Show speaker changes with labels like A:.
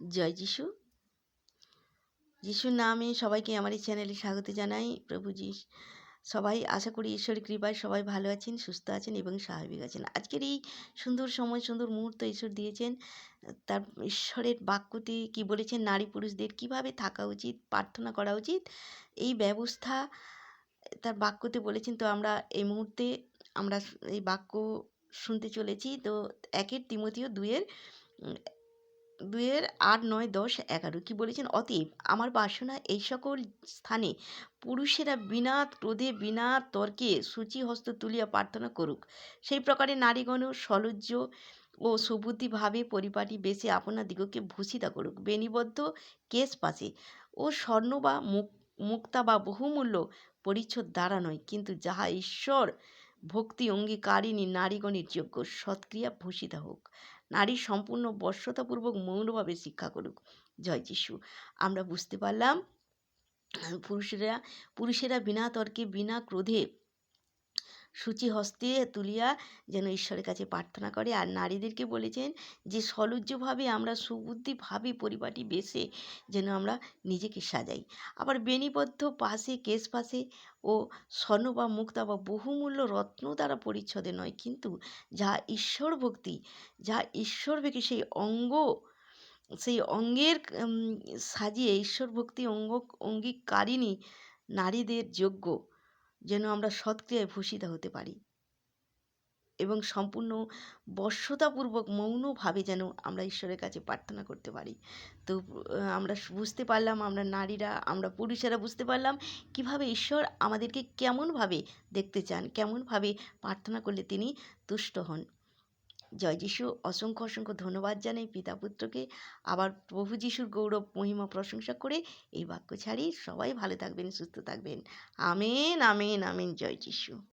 A: জয় যিশু। যিশুর নামে সবাইকে আমার এই চ্যানেলে স্বাগত জানাই। প্রভু যিশ সবাই আশা করি ঈশ্বরের কৃপায় সবাই ভালো আছেন, সুস্থ আছেন এবং স্বাভাবিক আছেন। আজকের এই সুন্দর সময়, সুন্দর মুহূর্ত ঈশ্বর দিয়েছেন। তার ঈশ্বরের বাক্যতে কি বলেছেন? নারী পুরুষদের কীভাবে থাকা উচিত, প্রার্থনা করা উচিত? এই ব্যবস্থা তার বাক্যতে বলেছেন। তো আমরা এই মুহূর্তে আমরা এই বাক্য শুনতে চলেছি। তো একের তিমতীয় দুয়ের দুয়ের আট, নয়, দশ, এগারো কি বলেছেন? অতএব আমার বাসনা এই সকল স্থানে পুরুষেরা বিনা ক্রোধে, বিনা তর্কে সূচিহস্ত তুলিয়া প্রার্থনা করুক। সেই প্রকারে নারীগণও সলজ্জ ও সুবুদ্ধিভাবে পরিপাটি বেশি আপনার দিগকে ভূষিতা করুক। বেনিবদ্ধ কেশ পাশে ও স্বর্ণ বা মুক, মুক্তা বা বহুমূল্য পরিচ্ছদ দ্বারা নয়, কিন্তু যাহা ঈশ্বর ভক্তি, অঙ্গীকারিণী, নারীগণের যোগ্য সৎক্রিয়া ভূষিতা হোক। নারী সম্পূর্ণ বশ্যতাপূর্বক মৌনভাবে শিক্ষা করুক। জয় যিশু। আমরা বুঝতে পারলাম, পুরুষেরা পুরুষেরা বিনা তর্কে, বিনা ক্রোধে সূচি হস্তে তুলিয়া যেন ঈশ্বরের কাছে প্রার্থনা করে। আর নারীদেরকে বলেছেন যে, সলজ্জভাবে আমরা সুবুদ্ধিভাবে পরিপাটি বেশে যেন আমরা নিজেকে সাজাই। আবার বেণীবদ্ধ পাশে, কেশ পাশে ও স্বর্ণ বা মুক্তা বা বহুমূল্য রত্ন দ্বারা পরিচ্ছদে নয়, কিন্তু যা ঈশ্বর ভক্তি, যা ঈশ্বর ভেকে সেই অঙ্গ, সেই অঙ্গের সাজিয়ে ঈশ্বর ভক্তি অঙ্গ, অঙ্গীকারিণী নারীদের যোগ্য। যেন আমরা সৎক্রিয়ায় ভূষিত হতে পারি। এবং সম্পূর্ণ বশ্যতাপূর্বক মৌনভাবে যেন আমরা ঈশ্বরের কাছে প্রার্থনা করতে পারি। তো আমরা বুঝতে পারলাম আমরা নারীরা, আমরা পুরুষেরা বুঝতে পারলাম কীভাবে ঈশ্বর আমাদেরকে কেমনভাবে দেখতে চান, কেমনভাবে প্রার্থনা করলে তিনি তুষ্ট হন। জয় যিশু। অসংখ্য অসংখ্য ধন্যবাদ জানাই পিতা পুত্রকে। আবার প্রভু যিশুর গৌরব, মহিমা প্রশংসা করে এই বাক্য ছাড়ি সবাই ভালো থাকবেন, সুস্থ থাকবেন। Amen amen amen. জয় যিশু।